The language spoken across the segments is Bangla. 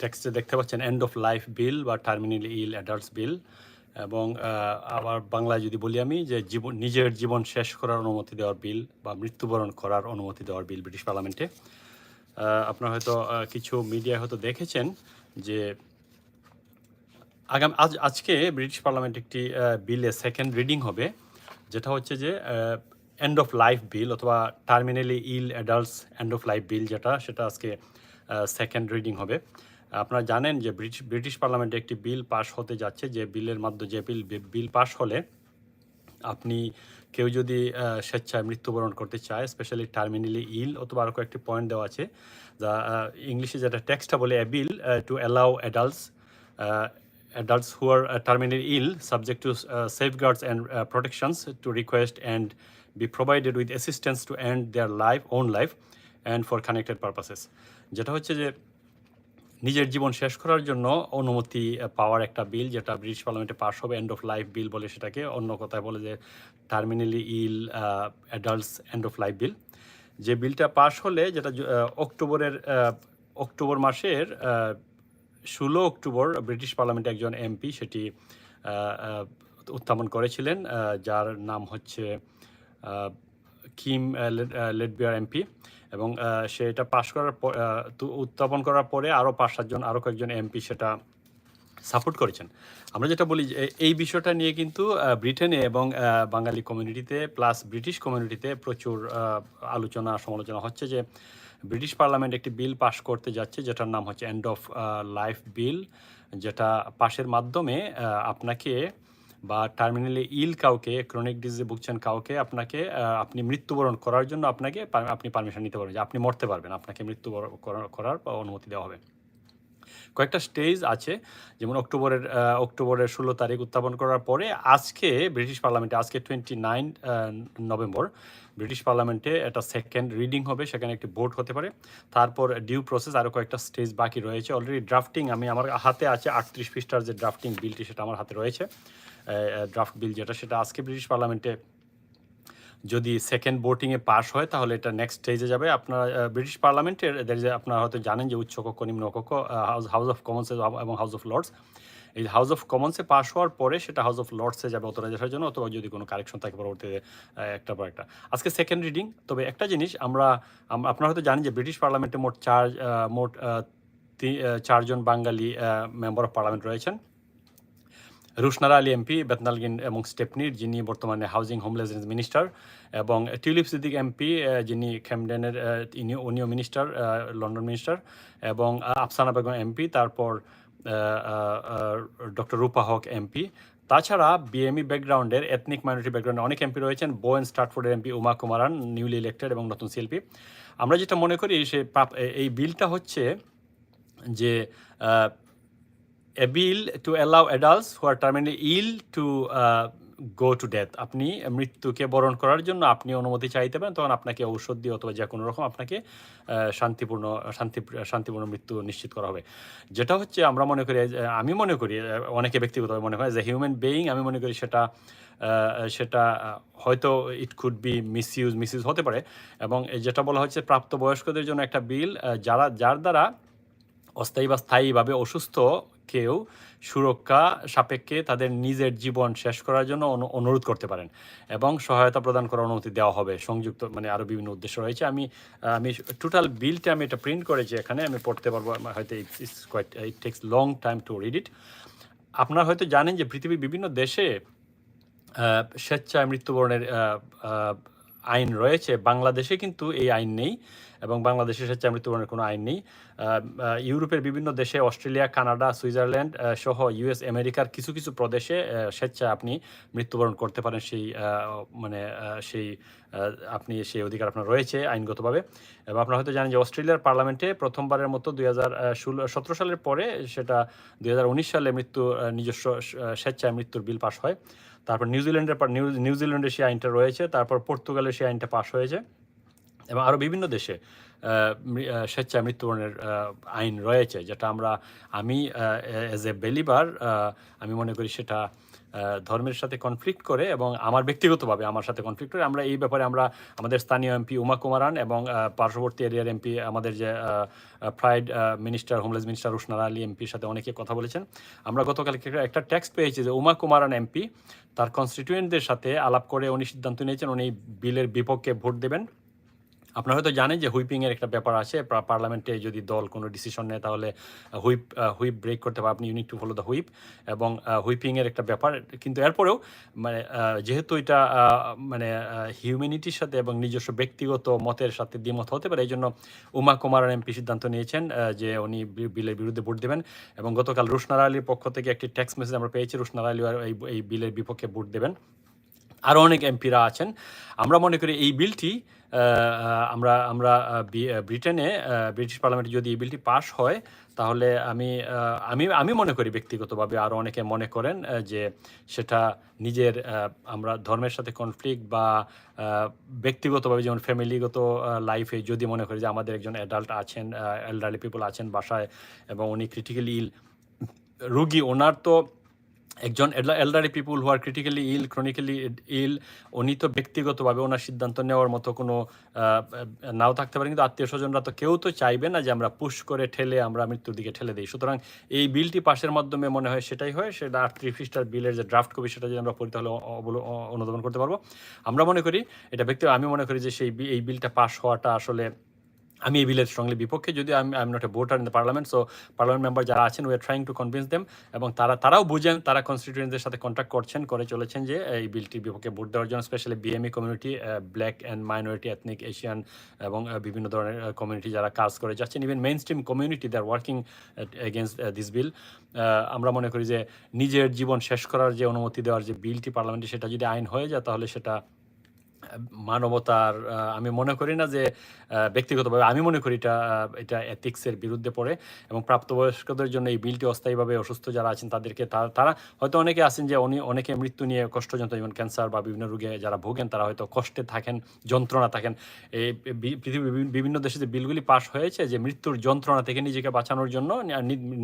টেক্সটে দেখতে পাচ্ছেন এন্ড অফ লাইফ বিল বা টার্মিনালি ইল অ্যাডাল্টস বিল এবং আবার বাংলায় যদি বলি আমি যে জীবন, নিজের জীবন শেষ করার অনুমতি দেওয়ার বিল বা মৃত্যুবরণ করার অনুমতি দেওয়ার বিল ব্রিটিশ পার্লামেন্টে আপনারা হয়তো কিছু মিডিয়া হয়তো দেখেছেন যে আগাম, আজ, আজকে ব্রিটিশ পার্লামেন্ট একটি বিলে সেকেন্ড রিডিং হবে, যেটা হচ্ছে যে এন্ড অফ লাইফ বিল অথবা terminally ill adults end of life bill যেটা, সেটা আজকে সেকেন্ড রিডিং হবে। আপনারা জানেন যে ব্রিটিশ ব্রিটিশ পার্লামেন্টে একটি বিল পাশ হতে যাচ্ছে। যে বিলের মাধ্যমে যে বিল বিল পাশ হলে আপনি কেউ যদি স্বেচ্ছায় মৃত্যুবরণ করতে চায় স্পেশালি টার্মিনালি ইল অথবা আরও কয়েকটি পয়েন্ট দেওয়া আছে যা ইংলিশে যেটা টেক্সটটা বলে a bill to allow adults adults who are uh, terminally ill subject to uh, safeguards and uh, protections to request and be provided with assistance to end their and for connected purposes. যেটা হচ্ছে যে নিজের জীবন শেষ করার জন্য অনুমতি পাওয়ার একটা বিল যেটা ব্রিটিশ পার্লামেন্টে পাশ হবে এন্ড অফ লাইফ বিল বলে সেটাকে অন্য কথায় বলে যে terminally ill adults end of life bill যে বিলটা পাশ হলে যেটা অক্টোবরের অক্টোবর মাসের ষোলো অক্টোবর ব্রিটিশ পার্লামেন্টে একজন এমপি সেটি উত্থাপন করেছিলেন যার নাম হচ্ছে কিম লেডবিয়ার এমপি এবং সে এটা পাশ করার উত্থাপন করার পরে আরও পাঁচ সাতজন আরও কয়েকজন এমপি সেটা সাপোর্ট করেছেন। আমরা যেটা বলি এই বিষয়টা নিয়ে কিন্তু ব্রিটেনে এবং বাঙালি কমিউনিটিতে প্লাস ব্রিটিশ কমিউনিটিতে প্রচুর আলোচনা, সমালোচনা হচ্ছে যে, ব্রিটিশ পার্লামেন্ট একটি বিল পাশ করতে যাচ্ছে, যেটার নাম হচ্ছে এন্ড অফ লাইফ বিল যেটা পাশের মাধ্যমে আপনাকে বা টার্মিনালি ইল কাউকে ক্রনিক ডিজিজে ভুগছেন কাউকে, আপনাকে আপনি মৃত্যুবরণ করার জন্য আপনাকে আপনি পারমিশন নিতে পারবেন যে আপনি মরতে পারবেন, আপনাকে মৃত্যুবরণ করার- অনুমতি দেওয়া হবে। কয়েকটা স্টেজ আছে, যেমন অক্টোবরের অক্টোবরের ষোলো তারিখ উত্থাপন করার পরে আজকে ব্রিটিশ পার্লামেন্টে আজকে টোয়েন্টি নাইন নভেম্বর, ব্রিটিশ পার্লামেন্টে একটা সেকেন্ড রিডিং হবে, সেখানে একটি ভোট হতে পারে। তারপর ডিউ প্রসেস আরও কয়েকটা স্টেজ বাকি রয়েছে। অলরেডি ড্রাফটিং আমি আমার হাতে আছে আটত্রিশ পৃষ্ঠার যে ড্রাফটিং বিলটি সেটা আমার হাতে রয়েছে। ড্রাফট বিল যেটা, সেটা আজকে ব্রিটিশ পার্লামেন্টে যদি সেকেন্ড ভোটিংয়ে পাস হয়, তাহলে এটা নেক্সট স্টেজে যাবে। আপনার ব্রিটিশ পার্লামেন্টের এদের যে আপনারা হয়তো জানেন যে উচ্চকক্ষ নিম্নকক্ষ হাউস হাউস অফ কমন্স এবং হাউস অফ লর্ডস এই হাউস অফ কমন্সে পাস হওয়ার পরে সেটা হাউস অফ লর্ডসে যাবে অথরাইজেশনের জন্য, অথবা যদি কোনো কারেকশন থাকে পরবর্তীতে একটা পর একটা। আজকে সেকেন্ড রিডিং তবে একটা জিনিস, আমরা, আম- আপনারা হয়তো জানেন যে ব্রিটিশ পার্লামেন্টে মোট চার মোট চারজন বাঙালি মেম্বার অফ পার্লামেন্ট রয়েছেন। রুশনারা আলী এমপি বেতনালগিন এবং স্টেপনির যিনি বর্তমানে হাউজিং হোমলেস মিনিস্টার এবং টিউলিপ সিদ্দিক এমপি যিনি ক্যামডেনের আহ, উনিও মিনিস্টার লন্ডন মিনিস্টার এবং আফসানা বেগম এমপি তারপর ডক্টর রূপা হক এমপি। তাছাড়া বিএমই ব্যাকগ্রাউন্ডের এথনিক মাইনরিটি ব্যাকগ্রাউন্ডে অনেক এমপি রয়েছেন Bow and স্টার্টফোর্ডের MP Uma Kumaran newly elected এবং নতুন শিল্পী আমরা যেটা মনে করি সে এই বিলটা হচ্ছে যে a bill to allow adults who are terminally ill to uh, go to death. আপনি মৃত্যুকে বরণ করার জন্য আপনি অনুমতি চাইতে পারেন তখন আপনাকে ঔষধ দিয়ে অথবা যে কোনো রকম আপনাকে শান্তিপূর্ণ শান্তি শান্তিপূর্ণ মৃত্যু নিশ্চিত করা হবে। যেটা হচ্ছে আমরা মনে করি আমি মনে করি অনেকে ব্যক্তিগতভাবে মনে হয় যে হিউম্যান বেইং আমি মনে করি সেটা সেটা হয়তো it could be misuse misuse হতে পারে। এবং যেটা বলা হচ্ছে প্রাপ্তবয়স্কদের জন্য একটা বিল যারা যার দ্বারা অস্থায়ী বা স্থায়ীভাবে অসুস্থ কেউ সুরক্ষা সাপেক্ষে তাদের নিজের জীবন শেষ করার জন্য অনু- অনুরোধ করতে পারেন এবং সহায়তা প্রদান করার অনুমতি দেওয়া হবে। সংযুক্ত মানে আরও বিভিন্ন উদ্দেশ্য রয়েছে। আমি আমি টোটাল বিলটা আমি এটা প্রিন্ট করেছি এখানে, আমি পড়তে পারব হয়তো it's quite it takes long time to read it আপনারা হয়তো জানেন যে পৃথিবীর বিভিন্ন দেশে স্বেচ্ছায় মৃত্যুবরণের আইন রয়েছে বাংলাদেশে কিন্তু এই আইন নেই এবং বাংলাদেশে স্বেচ্ছায় মৃত্যুবরণের কোনো আইন নেই। ইউরোপের বিভিন্ন দেশে অস্ট্রেলিয়া কানাডা সুইজারল্যান্ড সহ ইউএস আমেরিকার কিছু কিছু প্রদেশে আহ, স্বেচ্ছায় আপনি মৃত্যুবরণ করতে পারেন সেই মানে সেই আপনি সেই অধিকার আপনার রয়েছে আইনগতভাবে। এবং আপনারা হয়তো জানেন যে অস্ট্রেলিয়ার পার্লামেন্টে প্রথমবারের মতো দুই হাজার সতেরো সালের পরে সেটা দুই হাজার উনিশ সালে মৃত্যু নিজস্ব স্বেচ্ছায় মৃত্যুর বিল পাশ হয়। তারপর নিউজিল্যান্ডের পর নিউ- নিউজিল্যান্ডে সেই আইনটা রয়েছে, তারপর পর্তুগালে সেই আইনটা পাশ হয়েছে, এবং আরও বিভিন্ন দেশে স্বেচ্ছায় মৃত্যুবরণের আইন রয়েছে, যেটা আমরা, আমি অ্যাজ এ বেলিভার আমি মনে করি সেটা ধর্মের সাথে কনফ্লিক্ট করে এবং আমার ব্যক্তিগতভাবে আমার সাথে কনফ্লিক্ট করে। আমরা এই ব্যাপারে আমরা আমাদের স্থানীয় এমপি উমা কুমারান এবং পার্শ্ববর্তী এরিয়ার এমপি আমাদের যে fried minister homeless minister Rushanara Ali এমপির সাথে অনেকে কথা বলেছেন। আমরা গতকালকে একটা- ট্যাক্স পেয়েছি যে উমা কুমারান এমপি তার কনস্টিটিউয়েন্টদের সাথে আলাপ করে উনি সিদ্ধান্ত নিয়েছেন, উনি বিলের বিপক্ষে ভোট দেবেন। আপনারা হয়তো জানেন যে হুইপিংয়ের একটা ব্যাপার আছে। পার্লামেন্টে যদি দল কোনো ডিসিশন নেয় তাহলে হুইপ হুইপ ব্রেক করতে পারে আপনি you need to follow the whip এবং হুইপিংয়ের একটা ব্যাপার। কিন্তু এরপরেও মানে যেহেতু এটা মানে হিউম্যানিটির সাথে এবং নিজস্ব ব্যক্তিগত মতের সাথে দ্বিমত হতে পারে এই জন্য উমা কুমার এমপি সিদ্ধান্ত নিয়েছেন যে উনি বিলের বিরুদ্ধে ভোট দেবেন এবং গতকাল রুশনার আলীর পক্ষ থেকে একটি টেক্সট মেসেজ আমরা পেয়েছি রুশনার আলী এই বিলের বিপক্ষে ভোট দেবেন। আরও অনেক এমপিরা আছেন। আমরা মনে করি এই বিলটি আমরা আমরা ব্রিটেনে ব্রিটিশ পার্লামেন্টে যদি এই বিলটি পাশ হয়, তাহলে আমি আমি আমি মনে করি ব্যক্তিগতভাবে আরও অনেকে মনে করেন যে সেটা নিজের আমরা ধর্মের সাথে কনফ্লিক্ট বা ব্যক্তিগতভাবে যেমন ফ্যামিলিগত লাইফে যদি মনে করি যে আমাদের একজন অ্যাডাল্ট আছেন এল্ডারলি পিপল আছেন বাসায় এবং উনি ক্রিটিক্যালি ইল রুগী, ওনার তো একজন এল্ডারি পিপুল হু আর ক্রিটিক্যালি ইল ক্রনিক্যালি ইল উনি তো ব্যক্তিগতভাবে ওনার সিদ্ধান্ত নেওয়ার মতো কোনো নাও থাকতে পারে কিন্তু আত্মীয় স্বজনরা তো কেউ তো চাইবে না যে আমরা পুশ করে ঠেলে আমরা মৃত্যুর দিকে ঠেলে দিই। সুতরাং এই বিলটি পাশের মাধ্যমে মনে হয় সেটাই হয়, সেটা আটত্রিশ পৃষ্ঠার বিলের যে ড্রাফট কপি সেটা যদি আমরা পড়ি তাহলে অনুধাবন করতে পারব। আমরা মনে করি, এটা ব্যক্তি আমি মনে করি যে সেই এই বিলটা পাশ হওয়াটা আসলে আমি এই বিলের স্ট্রংলি বিপক্ষে যদি আমি I am not a voter in the parliament so parliament member যারা আছেন we are trying to convince them এবং তারা, তারাও বুঝেন, তারা কনস্টিটিউয়েন্টদের সাথে কন্ট্যাক্ট করছেন, করে চলেছেন যে এই বিলটির বিপক্ষে ভোট দেওয়ার জন্য specially BME community black and minority ethnic Asian এবং বিভিন্ন ধরনের কমিউনিটি যারা কাজ করে যাচ্ছেন even mainstream community they are working against this bill আমরা মনে করি যে নিজের জীবন শেষ করার যে অনুমতি দেওয়ার যে বিলটি পার্লামেন্টে, সেটা যদি আইন হয়ে যায়, তাহলে সেটা মানবতার আমি মনে করি না যে ব্যক্তিগতভাবে, আমি মনে করি এটা এটা এথিক্সের বিরুদ্ধে পড়ে এবং প্রাপ্তবয়স্কদের জন্য এই বিলটি অস্থায়ীভাবে অসুস্থ যারা আছেন তাদেরকে তারা হয়তো অনেকে আছেন যে উনি, অনেকে মৃত্যু নিয়ে কষ্ট যেমন ক্যান্সার বা বিভিন্ন রোগে যারা ভোগেন, তারা হয়তো কষ্টে থাকেন, যন্ত্রণা থাকেন। এই পৃথিবীর বিভিন্ন দেশে যে বিলগুলি পাশ হয়েছে যে মৃত্যুর যন্ত্রণা থেকে নিজেকে বাঁচানোর জন্য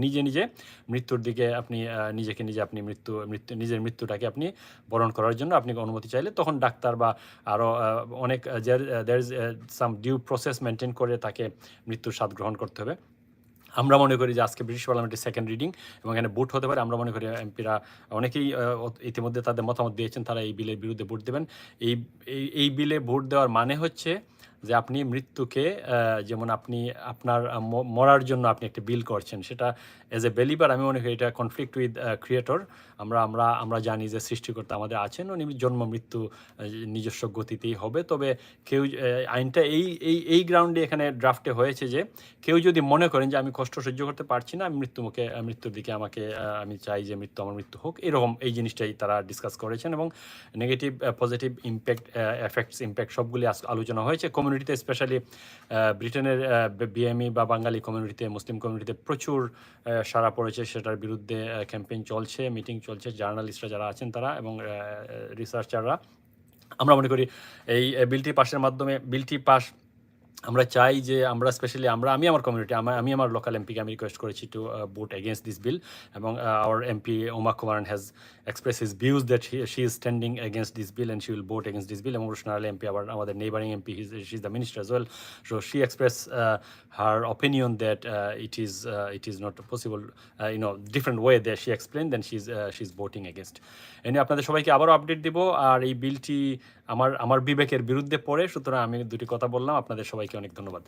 নিজে নিজে মৃত্যুর দিকে আপনি নিজেকে নিজে আপনি মৃত্যু মৃত্যু, নিজের মৃত্যুটাকে আপনি বরণ করার জন্য আপনি অনুমতি চাইলে তখন ডাক্তার বা আরও অনেক there is some due process maintain করে তাকে মৃত্যুর স্বাদ গ্রহণ করতে হবে। আমরা মনে করি যে আজকে ব্রিটিশ পার্লামেন্টের সেকেন্ড রিডিং এবং এখানে ভোট হতে পারে। আমরা মনে করি এমপিরা অনেকেই ইতিমধ্যে তাদের মতামত দিয়েছেন, তারা এই বিলের বিরুদ্ধে ভোট দেবেন। এই এই এই বিলে ভোট দেওয়ার মানে হচ্ছে যে আপনি মৃত্যুকে যেমন আপনি আপনার মরার জন্য আপনি একটা বিল করছেন, সেটা এজ এ বেলিভার আমি মনে করি এটা কনফ্লিক্ট উইথ ক্রিয়েটর আমরা আমরা আমরা জানি যে সৃষ্টিকর্তা আমাদের আছেন, উনি জন্ম, মৃত্যু নিজস্ব গতিতেই হবে। তবে কেউ আইনটা এই এই এই গ্রাউন্ডে এখানে ড্রাফটে হয়েছে যে কেউ যদি মনে করেন যে আমি কষ্ট সহ্য করতে পারছি না, আমি মৃত্যুমুখে মৃত্যুর দিকে আমাকে আমি চাই যে মৃত্যু আমার মৃত্যু হোক, এরকম এই জিনিসটাই তারা ডিসকাস করেছেন এবং negative positive impact effects impact সবগুলি আলোচনা হয়েছে। কমিউনিটিতে স্পেশালি ব্রিটেনের বিএমই বা বাঙালি কমিউনিটিতে মুসলিম কমিউনিটিতে প্রচুর সারা সাড়া পড়েছে সেটার বিরুদ্ধে ক্যাম্পেইন চলছে মিটিং চলছে জার্নালিস্টরা যারা আছেন তারা এবং রিসার্চাররা আমরা মনে করি এই বিলটি পাশের মাধ্যমে বিলটি পাস আমরা চাই যে আমরা স্পেশালি আমরা আমি আমার কমিউনিটি আমার আমি আমার লোকাল এমপিকে আমি রিকোয়েস্ট করেছি to vote against this bill এবং our MP Uma Kumaran has express his views that she is standing against this bill and she will vote against this bill এবং রোশনাল এমপি আবার আমাদের neighbouring MP she is the minister so she expressed uh, her opinion that uh, it is uh, it is not possible uh, you know different way that she explained then she's uh, she's voting এনে আপনাদের সবাইকে আবারও আপডেট দিব আর এই বিলটি আমার আমার বিবেকের বিরুদ্ধে পড়ে সুতরাং আমি দুটি কথা বললাম। আপনাদের সবাইকে অনেক ধন্যবাদ।